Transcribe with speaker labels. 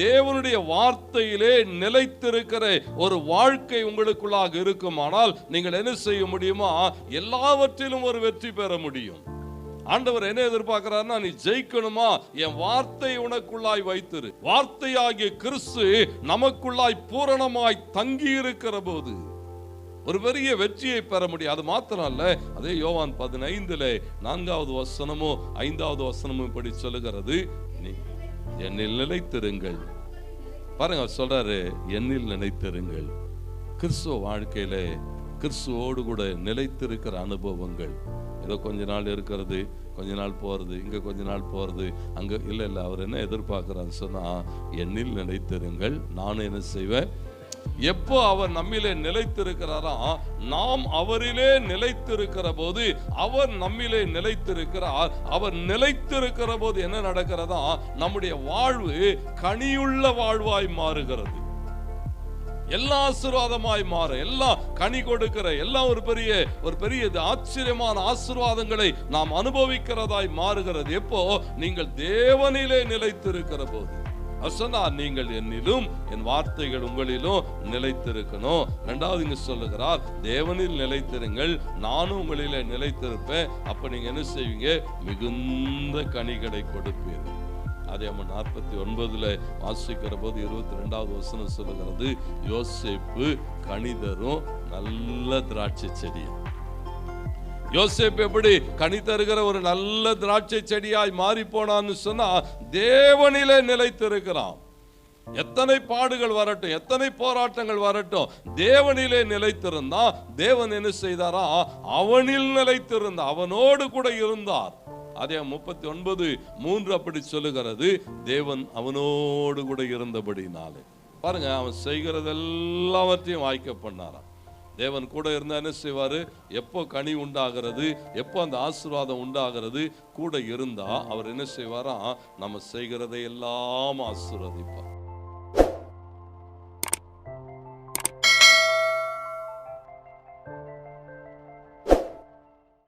Speaker 1: தேவனுடைய வார்த்தையிலே நிலைத்திருக்கிற ஒரு வாழ்க்கை உங்களுக்குள்ளாக இருக்குமானால் நீங்கள் என்ன செய்ய முடியுமா? எல்லாவற்றிலும் ஒரு வெற்றி பெற முடியும். ஆண்டவர் என்ன எதிர்பார்க்கிறாருன்னா நீ ஜெயிக்கணுமா? என் வார்த்தை உனக்குள்ளாய் வைத்திரு. வார்த்தையாகிய கிறிஸ்து நமக்குள்ளாய் பூரணமாய் தங்கி இருக்கிற போது ஒரு பெரிய வெற்றியை பெற முடியும். அது மாத்திரம் அல்ல அதே யோவான் பதினைந்துல நான்காவது வசனமும் ஐந்தாவது வசனமும் இப்படி சொல்லுகிறது. நீ என்னில் நிலைத்திருங்கள் பாருங்க அவர் சொல்றாரு என்னில் நிலைத்திருங்கள் கிறிஸ்துவ வாழ்க்கையில கிறிஸ்துவோடு கூட நிலைத்திருக்கிற அனுபவங்கள். ஏதோ கொஞ்ச நாள் இருக்கிறது கொஞ்ச நாள் போறது இங்க கொஞ்ச நாள் போறது அங்க இல்ல இல்ல அவர் என்ன எதிர்பார்க்கிறாரு? சொன்னா என்னில் நினைத்திருங்கள் நான் என்ன செய்வேன்? எப்போ அவர் நம்மிலே நிலைத்திருக்கிறாரா நாம் அவரிலே நிலைத்திருக்கிற போது அவர் நம்மிலே நிலைத்திருக்கிறார். அவர் நிலைத்திருக்கிற போது என்ன நடக்கிறதா நம்முடைய வாழ்வு கனியுள்ள வாழ்வாய் மாறுகிறது. எல்லா ஆசீர்வாதமாய் மாற எல்லாம் கனி கொடுக்கிற எல்லாம் ஒரு பெரிய ஒரு பெரிய இது ஆச்சரியமான ஆசீர்வாதங்களை நாம் அனுபவிக்கிறதாய் மாறுகிறது. எப்போ? நீங்கள் தேவனிலே நிலைத்திருக்கிற போது அவர் சொன்னார் நீங்கள் என்னிலும் என் வார்த்தைகள் உங்களிலும் நிலைத்திருக்கணும். ரெண்டாவது இங்க சொல்லுகிறார் தேவனில் நிலைத்திருங்கள் நானும் உங்களில் நிலைத்திருப்பேன். அப்ப நீங்க என்ன செய்வீங்க? மிகுந்த கனிகளை கொடுப்பீர்கள். அதே நம்ம நாற்பத்தி ஒன்பதுல வாசிக்கிற போது இருபத்தி ரெண்டாவது வசனம் சொல்லுகிறது யோசிப்பு கணிதரும் நல்ல திராட்சை செடியும் யோசேப் எப்படி கனி தருகிற ஒரு நல்ல திராட்சை செடியாய் மாறி போனான்னு சொன்னா தேவனிலே நிலைத்திருக்கிறான். எத்தனை பாடுகள் வரட்டும் எத்தனை போராட்டங்கள் வரட்டும் தேவனிலே நிலைத்திருந்தா தேவன் என்ன செய்தாரா? அவனில் நிலைத்திருந்த அவனோடு கூட இருந்தார். அதே முப்பத்தி ஒன்பது மூன்று அப்படி சொல்லுகிறது தேவன் அவனோடு கூட இருந்தபடினாலே. பாருங்க அவன் செய்கிறது எல்லாவற்றையும் வாய்க்க பண்ணாராம். தேவன் கூட இருந்தால் என்ன செய்வார்? எப்போ கனி உண்டாகிறது எப்போ அந்த ஆசீர்வாதம் உண்டாகிறது கூட இருந்தால் அவர் என்ன செய்வாராம் நம்ம செய்கிறதை எல்லாம் ஆசீர்வதிப்பார்.